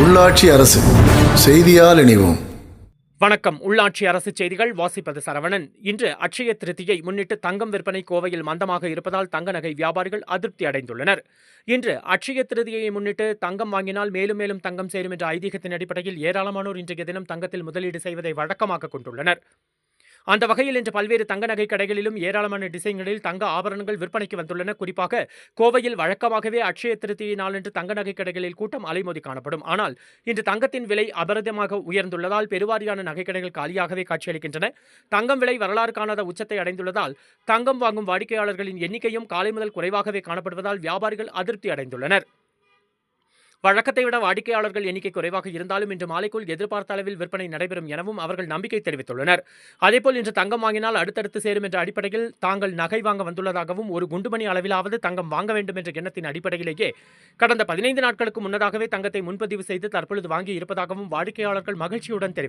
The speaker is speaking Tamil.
உள்ளாட்சி அரசு செய்தியால் இணைவோம். வணக்கம். உள்ளாட்சி அரசு செய்திகள் வாசிப்பது சரவணன். இன்று அட்சய திருதியை முன்னிட்டு தங்கம் விற்பனை கோவையில் மந்தமாக இருப்பதால் தங்க நகை வியாபாரிகள் அதிருப்தி அடைந்துள்ளனர். இன்று அட்சய திருதியை முன்னிட்டு தங்கம் வாங்கினால் மேலும் மேலும் தங்கம் சேரும் என்ற ஐதீகத்தின் அடிப்படையில் ஏராளமானோர் இன்றைய தினம் தங்கத்தில் முதலீடு செய்வதை வழக்கமாக கொண்டுள்ளனர். அந்த வகையில் இன்று பல்வேறு தங்க நகை கடைகளிலும் ஏராளமான டிசைன்களில் தங்க ஆபரணங்கள் விற்பனைக்கு வந்துள்ளன. குறிப்பாக கோவையில் வழக்கமாகவே அட்சய திருத்தியை நாளன்று தங்க நகை கடைகளில் கூட்டம் அலைமோதி காணப்படும். ஆனால் இன்று தங்கத்தின் விலை அபரதமாக உயர்ந்துள்ளதால் பெருவாரியான நகைக்கடைகள் காலியாகவே காட்சியளிக்கின்றன. தங்கம் விலை வரலாறு காணாத உச்சத்தை அடைந்துள்ளதால் தங்கம் வாங்கும் வாடிக்கையாளர்களின் எண்ணிக்கையும் காலை முதல் குறைவாகவே காணப்படுவதால் வியாபாரிகள் அதிருப்தி அடைந்துள்ளனர். வழக்கத்தை விட வாடிக்கையாளர்கள் எண்ணிக்கை குறைவாக இருந்தாலும் இன்று மாலைக்குள் எதிர்பார்த்த அளவில் விற்பனை நடைபெறும் எனவும் அவர்கள் நம்பிக்கை தெரிவித்துள்ளனர். அதேபோல் இன்று தங்கம் வாங்கினால் அடுத்தடுத்து சேரும் என்ற அடிப்படையில் தாங்கள் நகை வாங்க வந்துள்ளதாகவும் ஒரு குண்டுமணி அளவிலாவது தங்கம் வாங்க வேண்டும் என்ற எண்ணத்தின் அடிப்படையிலேயே கடந்த பதினைந்து நாட்களுக்கு முன்னதாகவே தங்கத்தை முன்பதிவு செய்து தற்பொழுது வாங்கி இருப்பதாகவும் வாடிக்கையாளர்கள் மகிழ்ச்சியுடன் தெரிவித்தனர்